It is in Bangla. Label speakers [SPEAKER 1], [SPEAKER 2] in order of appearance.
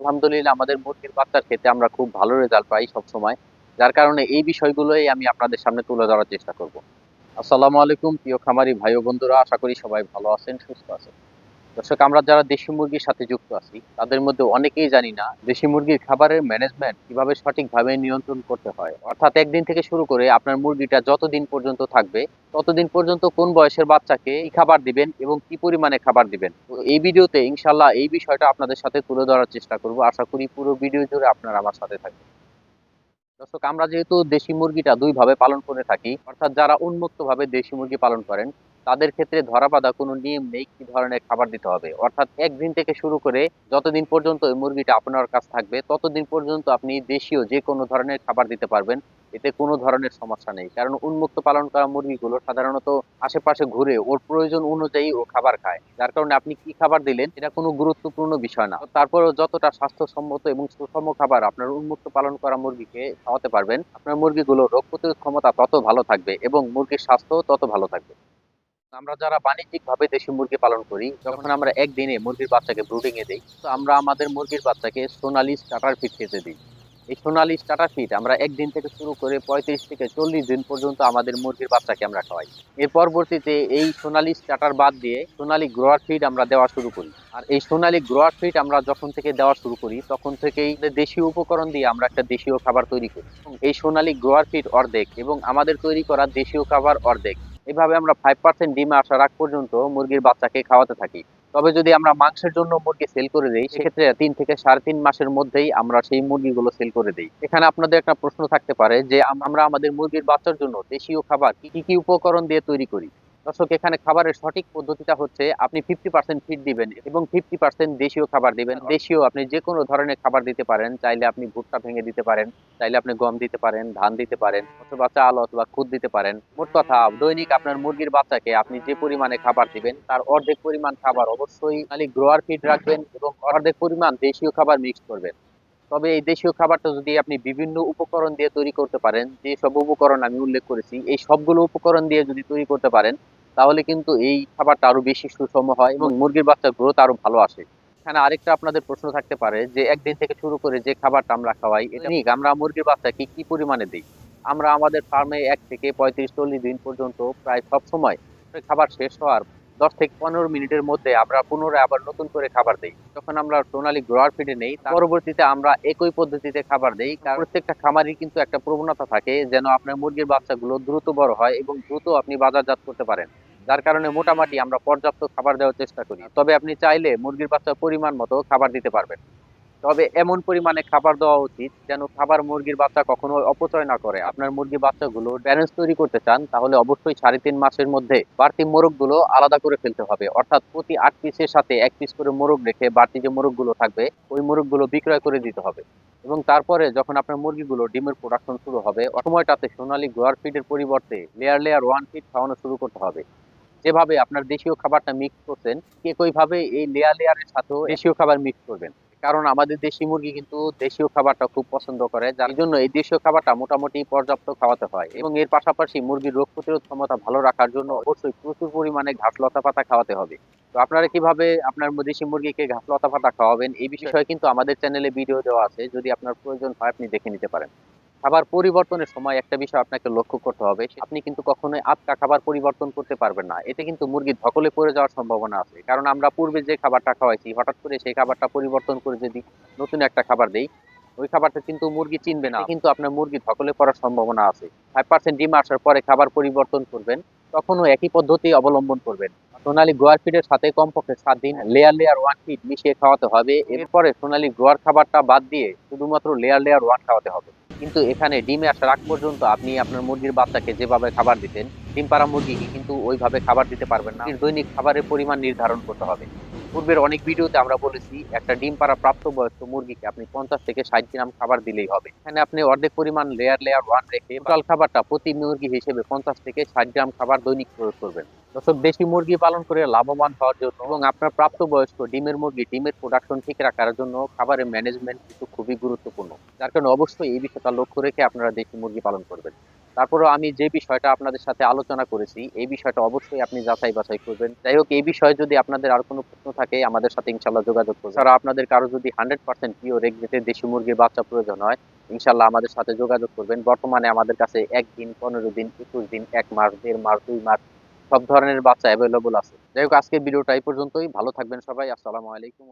[SPEAKER 1] আলহামদুলিল্লাহ আমাদের মুরগির বাচ্চার ক্ষেত্রে আমরা খুব ভালো রেজাল্ট পাই সবসময়। যার কারণে এই বিষয়গুলোই আমি আপনাদের সামনে তুলে ধরার চেষ্টা করব। আসসালামু আলাইকুম, প্রিয় খামারি ভাই ও বন্ধুরা, আশা করি সবাই ভালো আছেন, সুস্থ আছেন। দর্শক, আমরা যারা দেশি মুরগির সাথে যুক্ত আছি, তাদের মধ্যে অনেকেই জানি না দেশি মুরগির খাবারের ম্যানেজমেন্ট কীভাবে সঠিকভাবে নিয়ন্ত্রণ করতে হয়। অর্থাৎ একদিন থেকে শুরু করে আপনার মুরগিটা যতদিন পর্যন্ত থাকবে, ততদিন পর্যন্ত কোন বয়সের বাচ্চাকে কি খাবার দিবেন এবং কি পরিমাণে খাবার দিবেন। তো এই ভিডিওতে ইনশাল্লাহ এই বিষয়টা আপনাদের সাথে তুলে ধরার চেষ্টা করব। আশা করি পুরো ভিডিও জুড়ে আপনারা আমার সাথে থাকবেন। দর্শক, আমরা যেহেতু দেশি মুরগিটা দুই ভাবে পালন করে থাকি, অর্থাৎ যারা উন্মুক্ত ভাবে দেশি মুরগি পালন করেন তাদের ক্ষেত্রে ধরা বাঁধা কোনো নিয়ম নেই কি ধরনের খাবার দিতে হবে। অর্থাৎ একদিন থেকে শুরু করে যতদিন পর্যন্ত ওই মুরগিটা আপনার কাছে থাকবে, ততদিন পর্যন্ত আপনি দেশীয় যে কোনো ধরনের খাবার দিতে পারবেন, এতে কোনো ধরনের সমস্যা নেই। কারণ উন্মুক্ত পালন করা মুরগিগুলো সাধারণত আশেপাশে ঘুরে ওর প্রয়োজন অনুযায়ী ও খাবার খায়। যার কারণে আপনি কি খাবার দিলেন এটা কোনো গুরুত্বপূর্ণ বিষয় না। তারপরেও যতটা স্বাস্থ্যসম্মত এবং সুষম খাবার আপনার উন্মুক্ত পালন করা মুরগিকে খাওয়াতে পারবেন, আপনার মুরগিগুলো রোগ প্রতিরোধ ক্ষমতা তত ভালো থাকবে এবং মুরগির স্বাস্থ্য তত ভালো থাকবে। আমরা যারা বাণিজ্যিক ভাবে দেশি মুরগি পালন করি যখন আমরা একদিনে মুরগির বাচ্চাকে ব্রুডিং এ দিই তো আমরা আমাদের মুরগির বাচ্চাকে সোনালি স্টার্টার ফিট খেতে দিই। এই সোনালি স্টার্টার ফিট আমরা একদিন থেকে শুরু করে পঁয়ত্রিশ থেকে চল্লিশ দিন পর্যন্ত আমাদের মুরগির বাচ্চাকে আমরা খাওয়াই। এর পরবর্তীতে এই সোনালি স্টার্টার বাদ দিয়ে সোনালি গ্রোয়ার ফিড আমরা দেওয়া শুরু করি। আর এই সোনালি গ্রোয়ার ফিড আমরা যখন থেকে দেওয়া শুরু করি তখন থেকেই দেশীয় উপকরণ দিয়ে আমরা একটা দেশীয় খাবার তৈরি করি। এই সোনালি গ্রোয়ার ফিড অর্ধেক এবং আমাদের তৈরি করা দেশীয় খাবার অর্ধেক। এভাবে আমরা ফাইভ পার্সেন্ট ডিম আসার আগ পর্যন্ত মুরগির বাচ্চাকে খাওয়াতে থাকি। তবে যদি আমরা মাংসের জন্য মুরগি সেল করে দিই সেক্ষেত্রে তিন থেকে সাড়ে তিন মাসের মধ্যেই আমরা সেই মুরগিগুলো সেল করে দিই। এখানে আপনাদের একটা প্রশ্ন থাকতে পারে যে আমরা আমাদের মুরগির বাচ্চার জন্য দেশীয় খাবার কি কি উপকরণ দিয়ে তৈরি করি? দর্শক এখানে খাবারের সঠিক পদ্ধতিটা হচ্ছে আপনি ফিফটি পার্সেন্ট ফিড দিবেন এবং ফিফটি পার্সেন্ট দেশীয় খাবার দিবেন। দেশীয় আপনি যে কোনো ধরনের খাবার দিতে পারেন চাইলে আপনি ভুট্টা ভেঙে দিতে পারেন চাইলে আপনি গম দিতে পারেন ধান দিতে পারেন অথবা চাল অথবা খুদ দিতে পারেন। মোট কথা দৈনিক আপনার মুরগির বাচ্চাকে আপনি যে পরিমাণে খাবার দিবেন তার অর্ধেক পরিমাণ খাবার অবশ্যই খালি গ্রোয়ার ফিড রাখবেন এবং অর্ধেক পরিমাণ দেশীয় খাবার মিক্স করবেন। তবে এই দেশীয় খাবারটা যদি আপনি বিভিন্ন উপকরণ দিয়ে তৈরি করতে পারেন, যে সব উপকরণ আমি উল্লেখ করেছি, এই সবগুলো উপকরণ দিয়ে যদি তৈরি করতে পারেন, তাহলে কিন্তু এই খাবারটা আরও বেশি সুষম হয় এবং মুরগির বাচ্চার গ্রোথ আরও ভালো আসে। এখানে আরেকটা আপনাদের প্রশ্ন থাকতে পারে যে, একদিন থেকে শুরু করে যে খাবারটা আমরা খাওয়াই, এটা নিয়ে আমরা মুরগির বাচ্চাকে কি পরিমাণে দিই? আমরা আমাদের ফার্মে এক থেকে পঁয়ত্রিশ, চল্লিশ দিন পর্যন্ত প্রায় সব সময় খাবার শেষ হওয়ার দশ থেকে পনেরো মিনিটের মধ্যে আমরা পুনরায় আবার নতুন করে খাবার দিই। যখন আমরা সোনালী গ্রোয়ার ফিডে নেই পরবর্তীতে আমরা একই পদ্ধতিতে খাবার দিই। কারণ প্রত্যেকটা খামারই কিন্তু একটা প্রবণতা থাকে যেন আপনার মুরগির বাচ্চাগুলো দ্রুত বড় হয় এবং দ্রুত আপনি বাজারজাত করতে পারেন। যার কারণে মোটামুটি আমরা পর্যাপ্ত খাবার দেওয়ার চেষ্টা করি। তবে আপনি চাইলে মুরগির বাচ্চার পরিমাণ মতো খাবার দিতে পারবেন। তবে এমন পরিমাণে খাবার দেওয়া উচিত যেন খাবার মুরগির বাচ্চা কখনো অপচয় না করে। আপনার মুরগির বাচ্চাগুলো ব্যালেন্স তৈরি করতে চান, তাহলে অবশ্যই সাড়ে তিন মাসের মধ্যে বাড়তি মোরগগুলো আলাদা করে ফেলতে হবে। অর্থাৎ প্রতি আট পিসের সাথে এক পিস করে মোরগ রেখে বাড়তি যে মোরগগুলো থাকবে, ওই মোরগগুলো বিক্রয় করে দিতে হবে। এবং তারপরে যখন আপনার মুরগিগুলো ডিমের প্রোডাকশন শুরু হবে সময়টাতে সোনালী গোয়ার ফিডের পরিবর্তে লেয়ার লেয়ার ওয়ান ফিড খাওয়ানো শুরু করতে হবে। যেভাবে আপনার দেশীয় খাবারটা মিক্স করছেন, ঠিক একইভাবে এই লেয়ার লেয়ারের সাথেও দেশীয় খাবার মিক্স করবেন। কারণ আমাদের দেশি মুরগি কিন্তু দেশীয় খাবারটা খুব পছন্দ করে, যার জন্য এই দেশীয় খাবারটা মোটামুটি পর্যাপ্ত খাওয়াতে হয় এবং এর পাশাপাশি মুরগির রোগ প্রতিরোধ ক্ষমতা ভালো রাখার জন্য অবশ্যই প্রচুর পরিমাণে ঘাস লতা পাতা খাওয়াতে হবে। তো আপনারা কীভাবে আপনার দেশি মুরগিকে ঘাস লতা পাতা খাওয়াবেন, এই বিষয়ে কিন্তু আমাদের চ্যানেলে ভিডিও দেওয়া আছে, যদি আপনার প্রয়োজন হয় আপনি দেখে নিতে পারেন। খাবার পরিবর্তনের সময় একটা বিষয় আপনাকে লক্ষ্য করতে হবে আপনি কিন্তু কখনোই আটকা খাবার পরিবর্তন করতে পারবেন না। এতে কিন্তু মুরগি ধকলে পড়ে যাওয়ার সম্ভাবনা আছে। কারণ আমরা পূর্বে যে খাবারটা খাওয়াইছি, হঠাৎ করে সেই খাবারটা পরিবর্তন করে যদি নতুন একটা খাবার দেই, ওই খাবারটা কিন্তু মুরগি চিনবে না। কিন্তু আপনার মুরগি ধকলে পড়ার সম্ভাবনা আছে। ফাইভ পার্সেন্ট ডিম আসার পরে খাবার পরিবর্তন করবেন, তখনও একই পদ্ধতি অবলম্বন করবেন। সোনালী গোয়ার ফিডের সাথে কমপক্ষে সাত দিন লেয়ার লেয়ার ওয়ান ফিড মিশিয়ে খাওয়াতে হবে। এরপরে সোনালী গোয়ার খাবারটা বাদ দিয়ে শুধুমাত্র লেয়ার লেয়ার ওয়ান খাওয়াতে হবে। কিন্তু এখানে ডিমে আসার আগ পর্যন্ত আপনি আপনার মুরগির বাচ্চাকে যেভাবে খাবার দিতেন, ডিম পাড়া মুরগিকে কিন্তু ওইভাবে খাবার দিতে পারবেন না। দৈনিক খাবারের পরিমাণ নির্ধারণ করতে হবে। পূর্বের অনেক ভিডিওতে আমরা বলেছি, একটা ডিম পাড়া প্রাপ্তবয়স্ক মুরগিকে আপনি পঞ্চাশ থেকে ষাট গ্রাম খাবার দিলেই হবে। এখানে আপনি অর্ধেক পরিমাণ লেয়ার লেয়ার ওয়ান রেখে টোটাল খাবারটা প্রতি মুরগি হিসেবে পঞ্চাশ থেকে ষাট গ্রাম খাবার দৈনিক প্রয়োগ করবেন। দর্শক, দেশি মুরগি পালন করে লাভবান হওয়ার জন্য এবং আপনার প্রাপ্তবয়স্ক ডিমের মুরগি ডিমের প্রোডাকশন ঠিক রাখার জন্য খাবারের ম্যানেজমেন্ট কিন্তু খুবই গুরুত্বপূর্ণ। যার কারণে অবশ্যই এই বিষয়টা লক্ষ্য রেখে আপনারা দেশি মুরগি পালন করবেন। তারপরেও আমি যে বিষয়টা আপনাদের সাথে আলোচনা করেছি, এই বিষয়টা অবশ্যই আপনি যাচাই বাছাই করবেন। যাই হোক, এই বিষয়ে যদি আপনাদের আর কোনো প্রশ্ন থাকে, আমাদের সাথে ইনশাল্লাহ যোগাযোগ করবেন। ছাড়া আপনাদের কারও যদি হান্ড্রেড পার্সেন্ট পিওর এগ্রিতে দেশি মুরগির বাচ্চা প্রয়োজন হয় ইনশাল্লাহ আমাদের সাথে যোগাযোগ করবেন। বর্তমানে আমাদের কাছে একদিন, পনেরো দিন, একুশ দিন, এক মাস, দেড় মাস, দুই মাস, সব ধরনের বাচ্চা অ্যাভেলেবল আছে। যাই হোক, আজকের ভিডিওটা এই পর্যন্তই। ভালো থাকবেন সবাই। আসসালামু আলাইকুম।